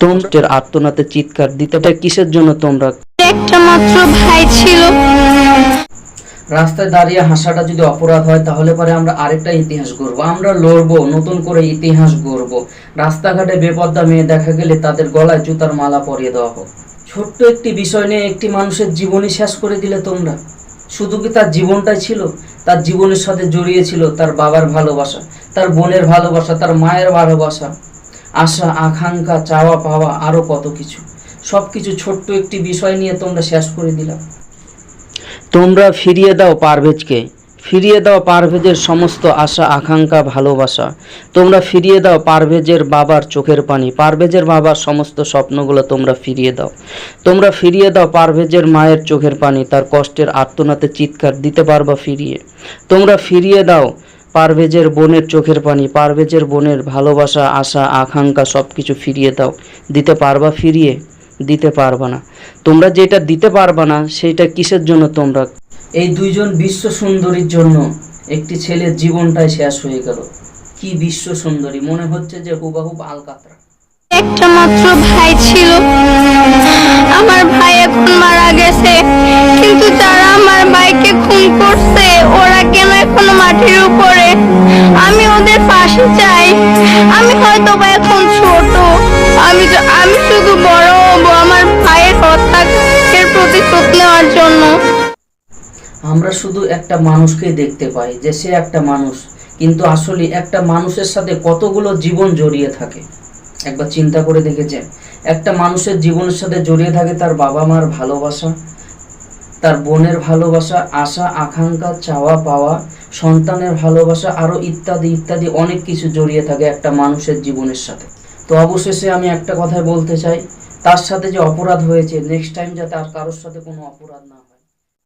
তোমরা আত্মনাতে চিৎকার দিতে পারে। কিসের জন্য তোমরা একটা মাত্র ভাই ছিল। রাস্তায় দাঁড়িয়ে হাসাটা যদি অপরাধ হয় তাহলে পরে আমরা আরেকটা ইতিহাস গড়বো। আমরা লড়বো নতুন করে ইতিহাস গড়বো। রাস্তাঘাটে বেপদ্দা মেয়ে দেখা গেলে তাদের গলায় জুতার মালা পরিয়ে দেওয়া হোক। ছোট্ট একটি বিষয় নিয়ে একটি মানুষের জীবনই শেষ করে দিলে তোমরা। শুধু কি তার জীবনটাই ছিল? তার জীবনের সাথে জড়িয়ে ছিল তার বাবার ভালোবাসা তার বোনের ভালোবাসা তার মায়ের ভালোবাসা। আশা, আকাঙ্ক্ষা, চাওয়া, পাওয়া, আরও কত কিছু। সব কিছু ছোট্ট একটি বিষয় নিয়ে তোমরা শেষ করে দিলাম। তোমরা ফিরিয়ে দাও পারভেজকে। ফিরিয়ে দাও পারভেজের সমস্ত আশা, আকাঙ্ক্ষা, ভালোবাসা। তোমরা ফিরিয়ে দাও পারভেজের বাবার চোখের পানি। পারভেজের বাবার সমস্ত স্বপ্নগুলো তোমরা ফিরিয়ে দাও। তোমরা ফিরিয়ে দাও পারভেজের মায়ের চোখের পানি। তার কষ্টের আর্তনাতে চিৎকার দিতে পারবা ফিরিয়ে। তোমরা ফিরিয়ে দাও পারভেজের বোনের চোখের পানি, পারভেজের বোনের ভালোবাসা, আশা, আকাঙ্ক্ষা সব কিছু ফিরিয়ে দাও। দিতে পারবা ফিরিয়ে, দিতে পারবা না। তোমরা যেটা দিতে পারবা না সেইটা কিসের জন্য তোমরা? এই দুইজন বিশ্ব সুন্দরীর জন্য একটি ছেলের জীবনটাই শেষ হয়ে গেল। কি বিশ্ব সুন্দরী? মনে হচ্ছে যে হুবাহুব আলকাতরা। একটা মাত্র ভাই ছিল। আমার ভাই এখন মারা গেছে। কিন্তু যারা আমার ভাইকে খুন করছে। ওরা কেন এখনও মাটির উপরে চাই। আমি হয়তো বা এখন ছোট। আমি আমি শুধু বড় হব আমার ভাইয়ের নেওয়ার জন্য। আমরা শুধু একটা মানুষকে দেখতে পাই যে সে একটা মানুষ। কিন্তু আসলে একটা মানুষের সাথে কতগুলো জীবন জড়িয়ে থাকে? একবার চিন্তা করে দেখেছেন? একটা মানুষের জীবনের সাথে জড়িয়ে থাকে তার বাবা মার ভালোবাসা তার বোনের ভালোবাসা, আশা, আকাঙ্ক্ষা, চাওয়া, পাওয়া, সন্তানের ভালোবাসা আরও ইত্যাদি ইত্যাদি অনেক কিছু জড়িয়ে থাকে একটা মানুষের জীবনের সাথে। তো অবশেষে আমি একটা কথাই বলতে চাই, তার সাথে যে অপরাধ হয়েছে নেক্সট টাইম যাতে আর কারোর সাথে কোনো অপরাধ না হয়।